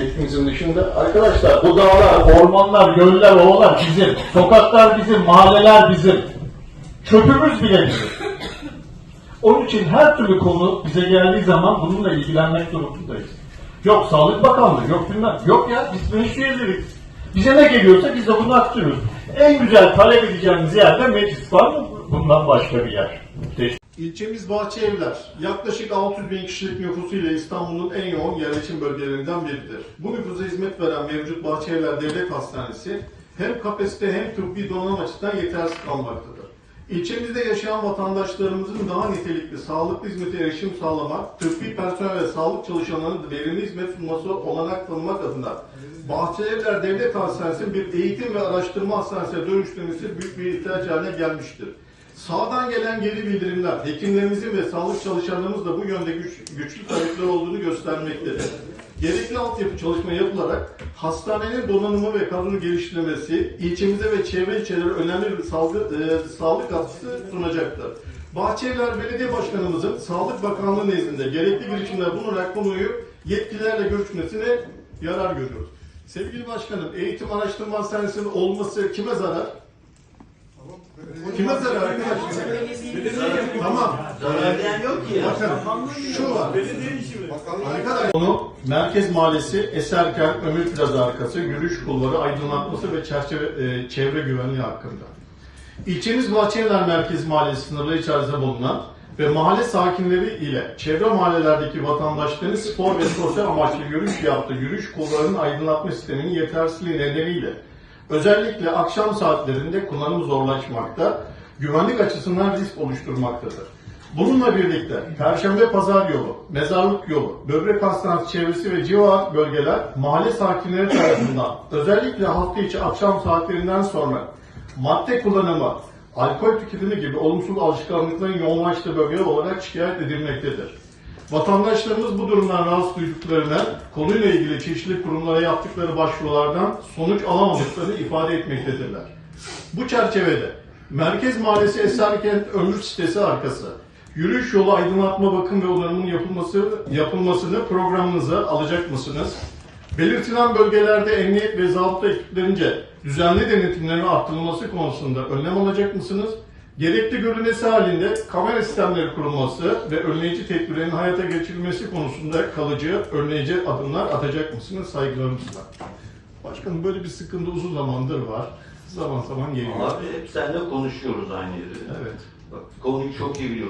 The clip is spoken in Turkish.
Hepimizin dışında arkadaşlar bu dağlar, ormanlar, göller, ovalar bizim. Sokaklar bizim, mahalleler bizim. Çöpümüz bile bizim. Onun için her türlü konu bize geldiği zaman bununla ilgilenmek durumundayız. Yok Sağlık Bakanlığı, yok bilmem. Yok ya biz meclis üyeleriyiz. Bize ne geliyorsa biz de bunu aktarıyoruz. En güzel talep edeceğimiz yerde meclis var mı? Bundan başka bir yer. Teşekkür İlçemiz Bahçeevler, yaklaşık 600 bin kişilik nüfusuyla İstanbul'un en yoğun yerleşim bölgelerinden biridir. Bu nüfusa hizmet veren mevcut Bahçeevler Devlet Hastanesi hem kapasite hem tıbbi donanım açısından yetersiz kalmaktadır. İlçemizde yaşayan vatandaşlarımızın daha nitelikli sağlıklı hizmete erişim sağlamak, tıbbi personel ve sağlık çalışanlarının verimli hizmet sunması olanak tanımak adına Bahçeevler Devlet Hastanesi'nin bir eğitim ve araştırma hastanesine dönüştürmesi büyük bir ihtiyaç haline gelmiştir. Sağdan gelen geri bildirimler, hekimlerimizin ve sağlık çalışanlarımız da bu yönde güç, güçlü talepler olduğunu göstermektedir. Gerekli altyapı çalışma yapılarak hastanenin donanımı ve kadro geliştirilmesi ilçemize ve çevre ilçelere önemli bir salgı, e, sağlık katkısı sunacaktır. Bahçeliler Belediye Başkanımızın Sağlık Bakanlığı nezdinde gerekli girişimler bulunarak konuyu yetkililerle görüşmesine yarar görüyoruz. Sevgili Başkanım, eğitim araştırma hastanesinin olması kime zarar? Kime zarar arkadaşlar? Tamam. Zararlayan yok ki ya. Bakın şu var. Arkadaşlar onu Merkez Mahallesi, Eserken, Ömür Plaza arkası, yürüyüş kulvarı, aydınlatması ve çerçeve, e, çevre güvenliği hakkında. İlçemiz Bahçeliler Merkez Mahallesi sınırları içerisinde bulunan ve mahalle sakinleri ile çevre mahallelerdeki vatandaşların spor ve sosyal amaçlı yürüyüş yaptığı yürüyüş kulvarının aydınlatma sisteminin yetersizliği nedeniyle özellikle akşam saatlerinde kullanım zorlaşmakta, güvenlik açısından risk oluşturmaktadır. Bununla birlikte Perşembe Pazar yolu, Mezarlık yolu, Böbrek Hastanesi çevresi ve civar bölgeler mahalle sakinleri tarafından özellikle hafta içi akşam saatlerinden sonra madde kullanımı, alkol tüketimi gibi olumsuz alışkanlıkların yoğunlaştığı bölgeler olarak şikayet edilmektedir. Vatandaşlarımız bu durumdan rahatsız duyduklarını, konuyla ilgili çeşitli kurumlara yaptıkları başvurulardan sonuç alamadıklarını ifade etmektedirler. Bu çerçevede Merkez Mahallesi Eserkent Ömür Sitesi arkası yürüyüş yolu aydınlatma bakım ve onarımının yapılması yapılmasını programınıza alacak mısınız? Belirtilen bölgelerde emniyet ve zabıta ekiplerince düzenli denetimlerin arttırılması konusunda önlem alacak mısınız? Gerekli görülmesi halinde kamera sistemleri kurulması ve önleyici tedbirlerin hayata geçirilmesi konusunda kalıcı, önleyici adımlar atacak mısınız? Saygılarımızla. Başkanım böyle bir sıkıntı uzun zamandır var. Zaman zaman geliyor. Abi hep seninle konuşuyoruz aynı yeri. Evet. Bak konuyu çok iyi biliyorsun.